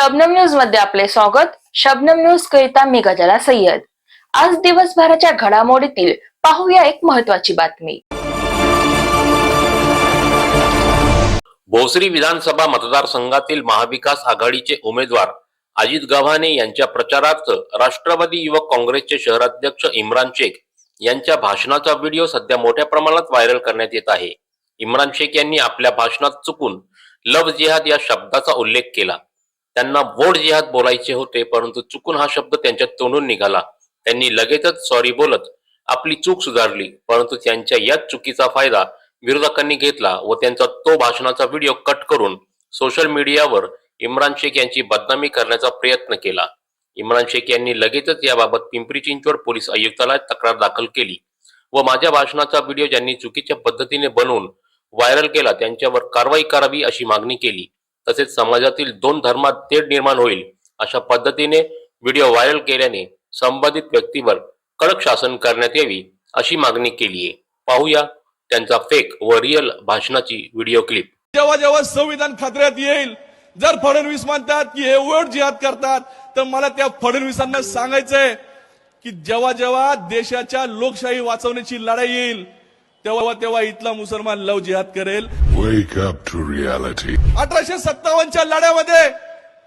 शबनम न्यूजमध्ये आपले स्वागत. शबनम न्यूज करिता मी गजाला सय्यद. आज दिवसभराच्या घडामोडीतील पाहूया एक महत्वाची बातमी. भोसरी विधानसभा मतदारसंघातील महाविकास आघाडीचे उमेदवार अजित गव्हाणे यांच्या प्रचारार्थ राष्ट्रवादी युवक काँग्रेसचे शहराध्यक्ष इम्रान शेख यांच्या भाषणाचा व्हिडिओ सध्या मोठ्या प्रमाणात व्हायरल करण्यात येत आहे. इम्रान शेख यांनी आपल्या भाषणात चुकून लव जिहाद या शब्दाचा उल्लेख केला. त्यांना वोट जिहाद बोलायचे होते परंतु चुकून हा शब्द त्यांच्या तोंडून निघाला. त्यांनी लगेचच सॉरी बोलत आपली चूक सुधारली परंतु त्यांच्या याच चुकीचा फायदा विरोधकांनी घेतला व त्यांचा तो भाषणाचा व्हिडिओ कट करून सोशल मीडियावर इम्रान शेख यांची बदनामी करण्याचा प्रयत्न केला. इम्रान शेख यांनी लगेचच याबाबत पिंपरी चिंचवड पोलीस आयुक्तालयात तक्रार दाखल केली व माझ्या भाषणाचा व्हिडिओ ज्यांनी चुकीच्या पद्धतीने बनवून व्हायरल केला त्यांच्यावर कारवाई करावी अशी मागणी केली. तसेच समाजातील दोन धर्मात तेढ निर्माण होईल अशा पद्धतीने व्हिडिओ व्हायरल केल्याने संबंधित व्यक्तीवर कडक शासन करण्यात यावी अशी मागणी केली आहे पाहूया त्यांचा फेक व रिअल भाषणाची व्हिडिओ क्लिप जेव्हा जेव्हा संविधान खात्र्यात येईल जर फडणवीस म्हणतात की हे वोट जिहाद करतात तर मला त्या फडणवीसांना सांगायचंय की जेव्हा जेव्हा देशाच्या लोकशाही वाचवण्याची लढाई येईल तेव्हा तेव्हा इथला मुसलमान लव जिहाद करेल. Wake up to reality. अठराशे सत्तावन्नच्या लढ्यामध्ये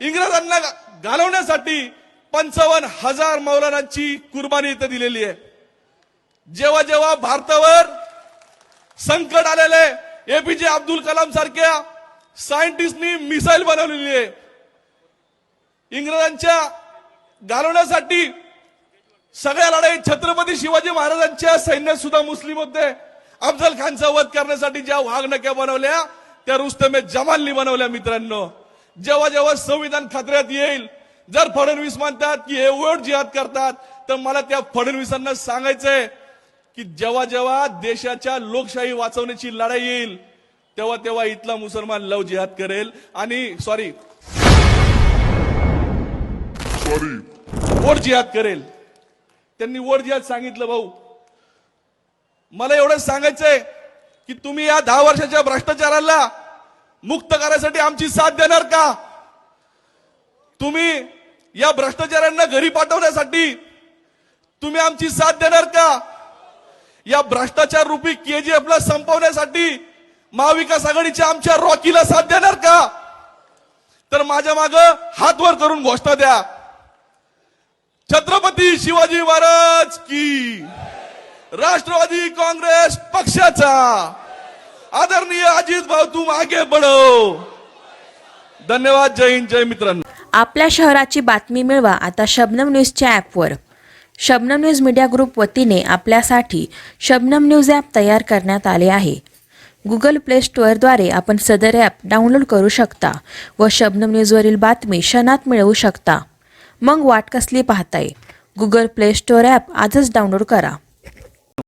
इंग्रजांना घालवण्यासाठी पंचावन्न हजार मौलानांची कुर्बानी इथं दिलेली आहे. जेव्हा जेव्हा भारतावर संकट आलेले एपीजे अब्दुल कलाम सारख्या सायंटिस्टनी मिसाईल बनवलेली आहे. इंग्रजांच्या घालवण्यासाठी सगळ्या लढाई छत्रपती शिवाजी महाराजांच्या सैन्यात सुद्धा मुस्लिम होते. अफजल खानचा वध करण्यासाठी ज्या वाघनक्या बनवल्या त्या रुस्तमे जमालनी बनवल्या मित्रांनो. जेव्हा जेव्हा संविधान खात्यात येईल जर फडणवीस म्हणतात की हे वोट जिहाद करतात तर मला त्या फडणवीसांना सांगायचंय की जेव्हा जेव्हा देशाच्या लोकशाही वाचवण्याची लढाई येईल तेव्हा तेव्हा इथला मुसलमान लव जिहाद करेल. आणि सॉरी Sorry. वोट जिहाद करेल. त्यांनी वोट जिहाद सांगितलं भाऊ. मला एवढं सांगायचंय की तुम्ही या दहा वर्षाच्या भ्रष्टाचाराला मुक्त करायसाठी आमची साथ देणार का? तुम्ही या भ्रष्टाचारांना घरी पाठवण्यासाठी तुम्ही आमची साथ देणार का? या भ्रष्टाचार रूपी जी ला संपवण्यासाठी महाविकास आघाडीच्या आमच्या रॉकीला साथ देणार का? तर माझ्या माग हात वर करून घोषणा द्या. छत्रपती शिवाजी महाराज की राष्ट्रवादी काँग्रेस पक्षाचा. आदरणीय अजित भाऊ तू मागे बढव धन्यवाद जय हिंद जय मित्रांनो. आपल्या शहराची बातमी मिळवा आता शबनम न्यूजच्या ॲपवर शबनम न्यूज मीडिया ग्रुप वतीने आपल्यासाठी शबनम न्यूज ॲप तयार करण्यात आले आहे. गुगल प्ले स्टोअरद्वारे आपण सदर ॲप डाउनलोड करू शकता व शबनम न्यूजवरील बातमी क्षणात मिळवू शकता. मग वाट कसली पाहताय? गुगल प्ले स्टोअर ॲप आजच डाउनलोड करा.